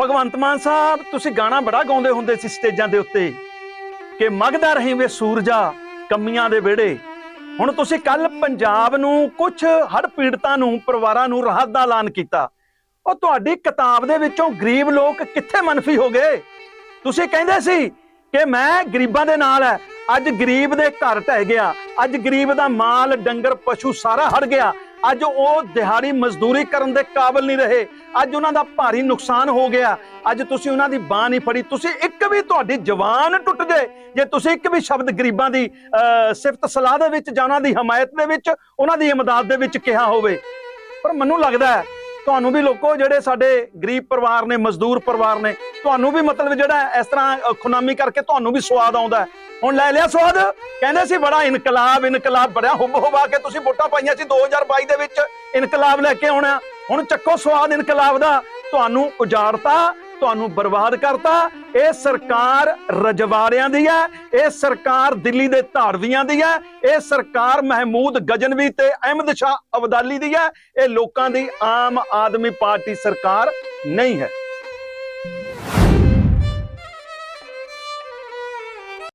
ਭਗਵੰਤ ਮਾਨ ਸਾਹਿਬ, ਤੁਸੀਂ ਗਾਣਾ ਬੜਾ ਗਾਉਂਦੇ ਹੁੰਦੇ ਸੀ ਸਟੇਜਾਂ ਦੇ ਉੱਤੇ। ਕਿ ਮਗਦਾ ਰਹੀ ਵੇ ਸੂਰਜਾ ਕੰਮੀਆਂ ਦੇ ਵਿਹੜੇ। ਹੁਣ ਤੁਸੀਂ ਕੱਲ ਪੰਜਾਬ ਨੂੰ ਕੁਝ ਹੜ ਪੀੜਤਾਂ ਨੂੰ, ਪਰਿਵਾਰਾਂ ਨੂੰ ਰਾਹਤ ਦਾ ਐਲਾਨ ਕੀਤਾ। ਉਹ ਤੁਹਾਡੀ ਕਿਤਾਬ ਦੇ ਵਿੱਚੋਂ ਗਰੀਬ ਲੋਕ ਕਿੱਥੇ ਮਨਫੀ ਹੋ ਗਏ? ਤੁਸੀਂ ਕਹਿੰਦੇ ਸੀ ਕਿ ਮੈਂ ਗਰੀਬਾਂ ਦੇ ਨਾਲ ਹੈ ਅੱਜ ਗਰੀਬ ਦੇ ਘਰ ਢਹਿ ਗਿਆ। ਅੱਜ ਗਰੀਬ ਦਾ ਮਾਲ, ਡੰਗਰ, ਪਸ਼ੂ ਸਾਰਾ ਹੜ ਗਿਆ। ਅੱਜ ਉਹ ਦਿਹਾੜੀ ਮਜ਼ਦੂਰੀ ਕਰਨ ਦੇ ਕਾਬਿਲ ਨਹੀਂ ਰਹੇ। ਅੱਜ ਉਹਨਾਂ ਦਾ ਭਾਰੀ ਨੁਕਸਾਨ ਹੋ ਗਿਆ। ਅੱਜ ਤੁਸੀਂ ਉਹਨਾਂ ਦੀ ਬਾਹ ਨਹੀਂ ਫੜੀ। ਤੁਸੀਂ ਇੱਕ ਵੀ ਤੁਹਾਡੀ ਜ਼ਬਾਨ ਟੁੱਟ ਜੇ। ਜੇ ਤੁਸੀਂ ਇੱਕ ਵੀ ਸ਼ਬਦ ਗਰੀਬਾਂ ਦੀ ਸਿਫਤ ਸਲਾਹ ਦੇ ਵਿੱਚ ਜਾਂ ਉਹਨਾਂ ਦੀ ਹਮਾਇਤ ਦੇ ਵਿੱਚ, ਉਹਨਾਂ ਦੀ ਇਮਦਾਦ ਦੇ ਵਿੱਚ ਕਿਹਾ ਹੋਵੇ। ਪਰ ਮੈਨੂੰ ਲੱਗਦਾ ਹੈ, ਤੁਹਾਨੂੰ ਵੀ ਲੋਕੋ ਜਿਹੜੇ ਸਾਡੇ ਗਰੀਬ ਪਰਿਵਾਰ ਨੇ, ਮਜ਼ਦੂਰ ਪਰਿਵਾਰ ਨੇ, ਤੁਹਾਨੂੰ ਵੀ ਮਤਲਬ ਜਿਹੜਾ ਇਸ ਤਰ੍ਹਾਂ ਖੁਨਾਮੀ ਕਰਕੇ ਤੁਹਾਨੂੰ ਵੀ ਸਵਾਦ ਆਉਂਦਾ ਹੈ। ਹੁਣ ਲੈ ਲਿਆ ਸਵਾਦ? ਕਹਿੰਦੇ ਸੀ ਬੜਾ ਇਨਕਲਾਬ ਇਨਕਲਾਬ ਬੜਿਆ ਹੁਬ ਹੁਬਾ ਕੇ ਤੁਸੀਂ ਵੋਟਾਂ ਪਾਈਆਂ ਸੀ 2022 ਦੇ ਵਿੱਚ। ਇਨਕਲਾਬ ਲੈ ਕੇ ਆਉਣਾ। ਹੁਣ ਚੱਕੋ ਸਵਾਦ ਇਨਕਲਾਬ ਦਾ। ਤੁਹਾਨੂੰ ਉਜਾੜਤਾ, ਤੁਹਾਨੂੰ ਬਰਬਾਦ ਕਰਤਾ। ਇਹ ਸਰਕਾਰ ਰਜਵਾੜਿਆਂ ਦੀ ਹੈ, ਇਹ ਸਰਕਾਰ ਦਿੱਲੀ ਦੇ ਧਾੜਵੀਆਂ ਦੀ ਹੈ, ਇਹ ਸਰਕਾਰ ਮਹਿਮੂਦ ਗਜਨਵੀ ਤੇ ਅਹਿਮਦ ਸ਼ਾਹ ਅਬਦਾਲੀ ਦੀ ਹੈ। ਇਹ ਲੋਕਾਂ ਦੀ ਆਮ ਆਦਮੀ ਪਾਰਟੀ ਸਰਕਾਰ ਨਹੀਂ ਹੈ।